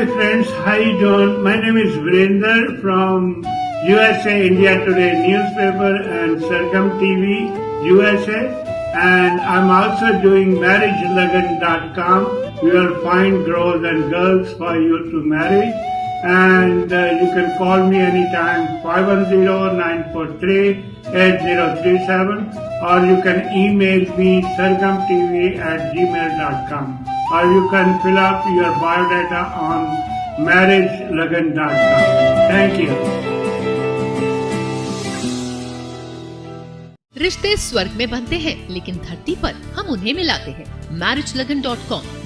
my friends. Hi, John. My name is Virender from USA India Today newspaper and Circum TV USA. And I'm also doing marriagelagan.com. You will find girls and girls for you to marry. And uh, you can call me anytime 510-943-8037 or you can email me sargamtv at gmail.com or you can fill up your biodata on marriagelagan.com. Thank you. रिश्ते स्वर्ग में बनते हैं लेकिन धरती पर हम उन्हें मिलाते हैं marriage Lagan dot com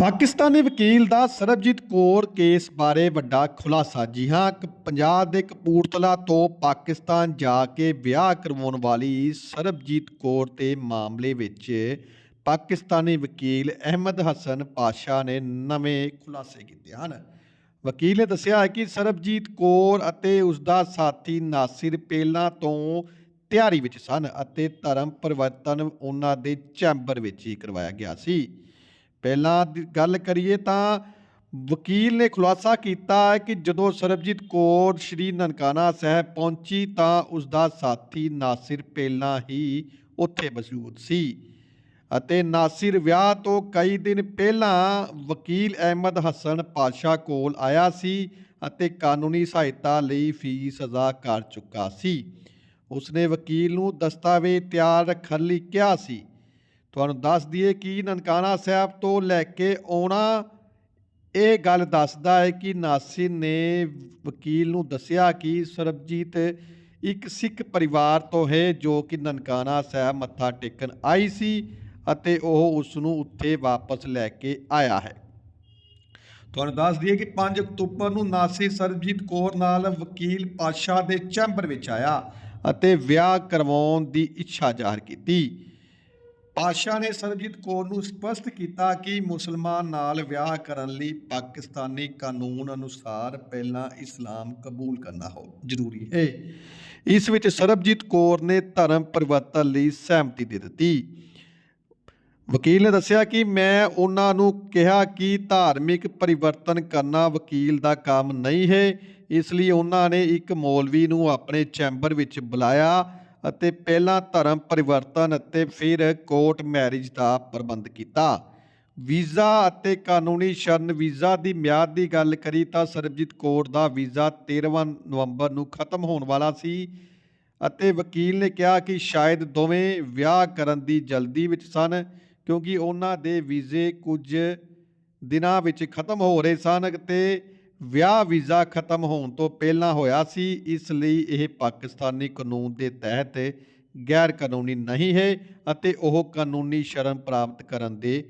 Pakistani ਵਕੀਲ ਦਾ ਸਰਬਜੀਤ ਕੌਰ ਕੇਸ ਬਾਰੇ ਵੱਡਾ ਖੁਲਾਸਾ। ਜੀ ਹਾਂ ਕ- ਪੰਜਾਬ ਦੇ ਕਪੂਰਥਲਾ ਤੋਂ ਪਾਕਿਸਤਾਨ ਜਾ ਕੇ ਵਿਆਹ ਕਰਵਾਉਣ ਵਾਲੀ ਸਰਬਜੀਤ ਕੌਰ ਤੇ ਮਾਮਲੇ ਵਿੱਚ ਪਾਕਿਸਤਾਨੀ ਵਕੀਲ ਅਹਿਮਦ ਹਸਨ ਪਾਸ਼ਾ ਨੇ ਨਵੇਂ ਖੁਲਾਸੇ ਕੀਤੇ ਹਨ। ਵਕੀਲ ਨੇ ਦੱਸਿਆ ਹੈ ਕਿ ਸਰਬਜੀਤ ਕੌਰ ਅਤੇ ਉਸ ਦਾ ਸਾਥੀ ਨਾਸਿਰ ਪਹਿਲਾਂ ਤੋਂ ਤਿਆਰੀ ਵਿੱਚ ਸਨ ਅਤੇ ਧਰਮ ਪਰਿਵਰਤਨ ਉਹਨਾਂ ਦੇ ਚੈਂਬਰ ਵਿੱਚ ਹੀ ਕਰਵਾਇਆ ਗਿਆ ਸੀ। ਪਹਿਲਾਂ ਦੀ ਗੱਲ ਕਰੀਏ ਤਾਂ ਵਕੀਲ ਨੇ ਖੁਲਾਸਾ ਕੀਤਾ ਹੈ ਕਿ ਜਦੋਂ ਸਰਬਜੀਤ ਕੌਰ ਸ਼੍ਰੀ ਨਨਕਾਣਾ ਸਾਹਿਬ ਪਹੁੰਚੀ ਤਾਂ ਉਸ ਦਾ ਸਾਥੀ ਨਾਸਿਰ ਪਹਿਲਾਂ ਹੀ ਉੱਥੇ ਮੌਜੂਦ ਸੀ ਅਤੇ ਨਾਸਿਰ ਵਿਆਹ ਤੋਂ ਕਈ ਦਿਨ ਪਹਿਲਾਂ ਵਕੀਲ ਅਹਿਮਦ ਹਸਨ ਪਾਸ਼ਾ ਕੋਲ ਆਇਆ ਸੀ ਅਤੇ ਕਾਨੂੰਨੀ ਸਹਾਇਤਾ ਲਈ ਫੀਸ ਅਦਾ ਕਰ ਚੁੱਕਾ ਸੀ। ਉਸਨੇ ਵਕੀਲ ਨੂੰ ਦਸਤਾਵੇਜ਼ ਤਿਆਰ ਰੱਖਣ ਲਈ ਕਿਹਾ ਸੀ। ਤੁਹਾਨੂੰ ਦੱਸ ਦਈਏ ਕਿ ਨਨਕਾਣਾ ਸਾਹਿਬ ਤੋਂ ਲੈ ਕੇ ਆਉਣਾ ਇਹ ਗੱਲ ਦੱਸਦਾ ਹੈ ਕਿ ਨਾਸਿਰ ਨੇ ਵਕੀਲ ਨੂੰ ਦੱਸਿਆ ਕਿ ਸਰਬਜੀਤ ਇੱਕ ਸਿੱਖ ਪਰਿਵਾਰ ਤੋਂ ਹੈ ਜੋ ਕਿ ਨਨਕਾਣਾ ਸਾਹਿਬ ਮੱਥਾ ਟੇਕਣ ਆਈ ਸੀ ਅਤੇ ਉਹ ਉਸ ਨੂੰ ਉੱਥੇ ਵਾਪਸ ਲੈ ਕੇ ਆਇਆ ਹੈ। ਤੁਹਾਨੂੰ ਦੱਸ ਦਈਏ ਕਿ 5 ਅਕਤੂਬਰ ਨੂੰ ਨਾਸਿਰ ਸਰਬਜੀਤ ਕੌਰ ਨਾਲ ਵਕੀਲ ਪਾਸ਼ਾ ਦੇ ਚੈਂਬਰ ਵਿੱਚ ਆਇਆ ਅਤੇ ਵਿਆਹ ਕਰਵਾਉਣ ਦੀ ਇੱਛਾ ਜ਼ਾਹਰ ਕੀਤੀ। ਪਾਸ਼ਾ ਨੇ ਸਰਬਜੀਤ ਕੌਰ ਨੂੰ ਸਪਸ਼ਟ ਕੀਤਾ ਕਿ ਮੁਸਲਮਾਨ ਨਾਲ ਵਿਆਹ ਕਰਨ ਲਈ ਪਾਕਿਸਤਾਨੀ ਕਾਨੂੰਨ ਅਨੁਸਾਰ ਪਹਿਲਾਂ ਇਸਲਾਮ ਕਬੂਲ ਕਰਨਾ ਹੋ, ਜ਼ਰੂਰੀ ਹੈ। ਇਸ ਵਿੱਚ ਸਰਬਜੀਤ ਕੌਰ ਨੇ ਧਰਮ ਪਰਿਵਰਤਨ ਲਈ ਸਹਿਮਤੀ ਦੇ ਦਿੱਤੀ। ਵਕੀਲ ਨੇ ਦੱਸਿਆ ਕਿ ਮੈਂ ਉਹਨਾਂ ਨੂੰ ਕਿਹਾ ਕਿ ਧਾਰਮਿਕ ਪਰਿਵਰਤਨ ਕਰਨਾ ਵਕੀਲ ਦਾ ਕੰਮ ਨਹੀਂ ਹੈ, ਇਸ ਲਈ ਉਹਨਾਂ ਨੇ ਇੱਕ ਮੌਲਵੀ ਨੂੰ ਆਪਣੇ ਚੈਂਬਰ ਵਿੱਚ ਬੁਲਾਇਆ ਅਤੇ ਪਹਿਲਾਂ ਧਰਮ ਪਰਿਵਰਤਨ ਅਤੇ ਫਿਰ ਕੋਰਟ ਮੈਰਿਜ ਦਾ ਪ੍ਰਬੰਧ ਕੀਤਾ। ਵੀਜ਼ਾ ਅਤੇ ਕਾਨੂੰਨੀ ਸ਼ਰਨ ਵੀਜ਼ਾ ਦੀ ਮਿਆਦ ਦੀ ਗੱਲ ਕਰੀ ਤਾਂ ਸਰਬਜੀਤ ਕੌਰ ਦਾ ਵੀਜ਼ਾ 13 ਨਵੰਬਰ ਨੂੰ ਖਤਮ ਹੋਣ ਵਾਲਾ ਸੀ ਅਤੇ ਵਕੀਲ ਨੇ ਕਿਹਾ ਕਿ ਸ਼ਾਇਦ ਦੋਵੇਂ ਵਿਆਹ ਕਰਨ ਦੀ ਜਲਦੀ ਵਿੱਚ ਸਨ, ਕਿਉਂਕਿ ਉਹਨਾਂ ਦੇ ਵੀਜ਼ੇ ਕੁਝ ਦਿਨਾਂ ਵਿੱਚ ਖਤਮ ਹੋ ਰਹੇ ਸਨ ਤੇ ਵਿਆਹ ਵੀਜ਼ਾ ਖਤਮ ਹੋਣ ਤੋਂ ਪਹਿਲਾਂ ਹੋਇਆ ਸੀ, ਇਸ ਲਈ ਇਹ ਪਾਕਿਸਤਾਨੀ ਕਾਨੂੰਨ ਦੇ ਤਹਿਤ ਗੈਰ ਕਾਨੂੰਨੀ ਨਹੀਂ ਹੈ ਅਤੇ ਉਹ ਕਾਨੂੰਨੀ ਸ਼ਰਨ ਪ੍ਰਾਪਤ ਕਰਨ ਦੇ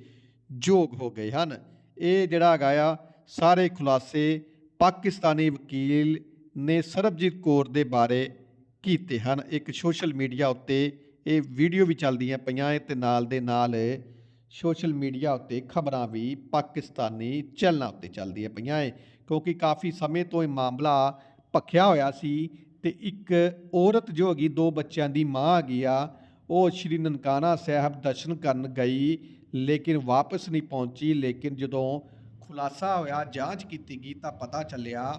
ਯੋਗ ਹੋ ਗਏ ਹਨ। ਇਹ ਜਿਹੜਾ ਹੈਗਾ ਆ, ਸਾਰੇ ਖੁਲਾਸੇ ਪਾਕਿਸਤਾਨੀ ਵਕੀਲ ਨੇ ਸਰਬਜੀਤ ਕੌਰ ਦੇ ਬਾਰੇ ਕੀਤੇ ਹਨ। ਇੱਕ ਸੋਸ਼ਲ ਮੀਡੀਆ ਉੱਤੇ ਇਹ ਵੀਡੀਓ ਵੀ ਚੱਲਦੀਆਂ ਪਈਆਂ ਤੇ ਨਾਲ ਦੇ ਨਾਲ ਸੋਸ਼ਲ ਮੀਡੀਆ ਉੱਤੇ ਖਬਰਾਂ ਵੀ ਪਾਕਿਸਤਾਨੀ ਚੈਨਲਾਂ ਉੱਤੇ ਚੱਲਦੀਆਂ ਪਈਆਂ ਏ ਕਿਉਂਕਿ ਕਾਫੀ ਸਮੇਂ ਤੋਂ ਇਹ ਮਾਮਲਾ ਭਖਿਆ ਹੋਇਆ ਸੀ ਤੇ ਇੱਕ ਔਰਤ ਜੋ ਹੈਗੀ, ਦੋ ਬੱਚਿਆਂ ਦੀ ਮਾਂ ਹੈਗੀ ਆ, ਉਹ ਸ਼੍ਰੀ ਨਨਕਾਣਾ ਸਾਹਿਬ ਦਰਸ਼ਨ ਕਰਨ ਗਈ, ਲੇਕਿਨ ਵਾਪਸ ਨਹੀਂ ਪਹੁੰਚੀ, ਲੇਕਿਨ ਜਦੋਂ ਖੁਲਾਸਾ ਹੋਇਆ, ਜਾਂਚ ਕੀਤੀ ਗਈ ਤਾਂ ਪਤਾ ਚੱਲਿਆ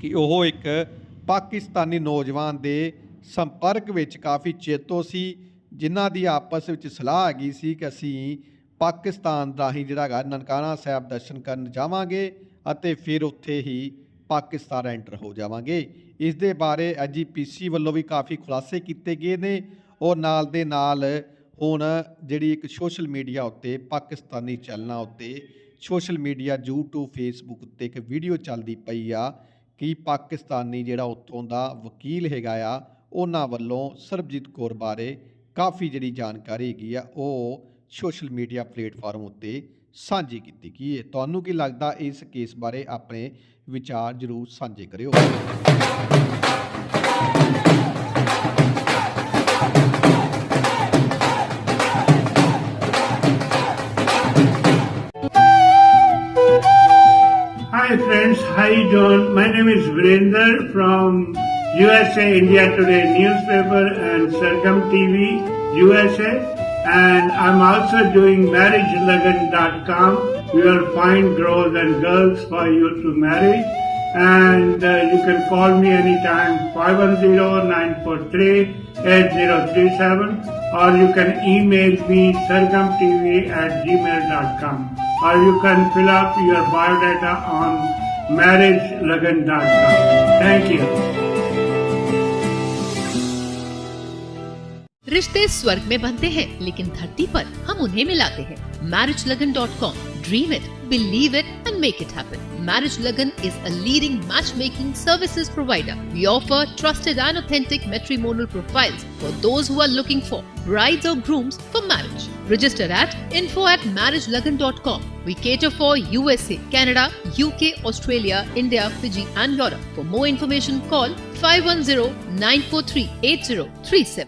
ਕਿ ਉਹ ਇੱਕ ਪਾਕਿਸਤਾਨੀ ਨੌਜਵਾਨ ਦੇ ਸੰਪਰਕ ਵਿੱਚ ਕਾਫੀ ਚੇਤੋ ਸੀ, ਜਿਨ੍ਹਾਂ ਦੀ ਆਪਸ ਵਿੱਚ ਸਲਾਹ ਆ ਗਈ ਸੀ ਕਿ ਅਸੀਂ ਪਾਕਿਸਤਾਨ ਰਾਹੀਂ ਜਿਹੜਾ ਹੈਗਾ ਨਨਕਾਣਾ ਸਾਹਿਬ ਦਰਸ਼ਨ ਕਰਨ ਜਾਵਾਂਗੇ। ਅਤੇ ਫਿਰ ਉੱਥੇ ਹੀ ਪਾਕਿਸਤਾਨ ਐਂਟਰ ਹੋ ਜਾਵਾਂਗੇ। ਇਸ ਦੇ ਬਾਰੇ ਐਜੀਪੀਸੀ ਵੱਲੋਂ ਵੀ ਕਾਫੀ ਖੁਲਾਸੇ ਕੀਤੇ ਗਏ ਨੇ। ਔਰ ਨਾਲ ਦੇ ਨਾਲ ਹੁਣ ਜਿਹੜੀ ਇੱਕ ਸੋਸ਼ਲ ਮੀਡੀਆ ਉੱਤੇ, ਪਾਕਿਸਤਾਨੀ ਚੈਨਲਾਂ ਉੱਤੇ ਸੋਸ਼ਲ ਮੀਡੀਆ, YouTube, Facebook ਉੱਤੇ ਇੱਕ ਵੀਡੀਓ ਚੱਲਦੀ ਪਈ ਆ ਕਿ ਪਾਕਿਸਤਾਨੀ ਜਿਹੜਾ ਉੱਥੋਂ ਦਾ ਵਕੀਲ ਹੈਗਾ ਆ, ਉਹਨਾਂ ਵੱਲੋਂ ਸਰਬਜੀਤ ਕੌਰ ਬਾਰੇ ਕਾਫੀ ਜਿਹੜੀ ਜਾਣਕਾਰੀ ਹੈਗੀ ਆ, ਉਹ ਸੋਸ਼ਲ ਮੀਡੀਆ ਪਲੇਟਫਾਰਮ ਉੱਤੇ ਸਾਂਝੀ ਕੀਤੀ ਗਈ ਹੈ ਤੁਹਾਨੂੰ ਕੀ ਲੱਗਦਾ ਇਸ ਕੇਸ ਬਾਰੇ ਆਪਣੇ ਵਿਚਾਰ ਜਰੂਰ ਸਾਂਝੇ ਕਰਿਓ Hi friends, how you doing? My name is Virender from USA India Today newspaper and Sargam TV USA and I'm also doing marriagelagan.com. We will find girls and girls for you to marry and uh, you can call me anytime 510-943-8037 or you can email me sargamtv at gmail.com or you can fill up your biodata on marriagelagan.com. Thank you. रिश्ते स्वर्ग में बनते हैं लेकिन धरती पर हम उन्हें मिलाते हैं marriage Lagan dot com dream it believe it and make it happen marriage Lagan is a leading match making services provider we offer trusted and authentic matrimonial profiles for those who are looking for brides or grooms for marriage. Register at info at marriagelagan.com. We cater for USA, Canada, UK, Australia, India, Fiji, and Europe. For more information, call 510 943 8037.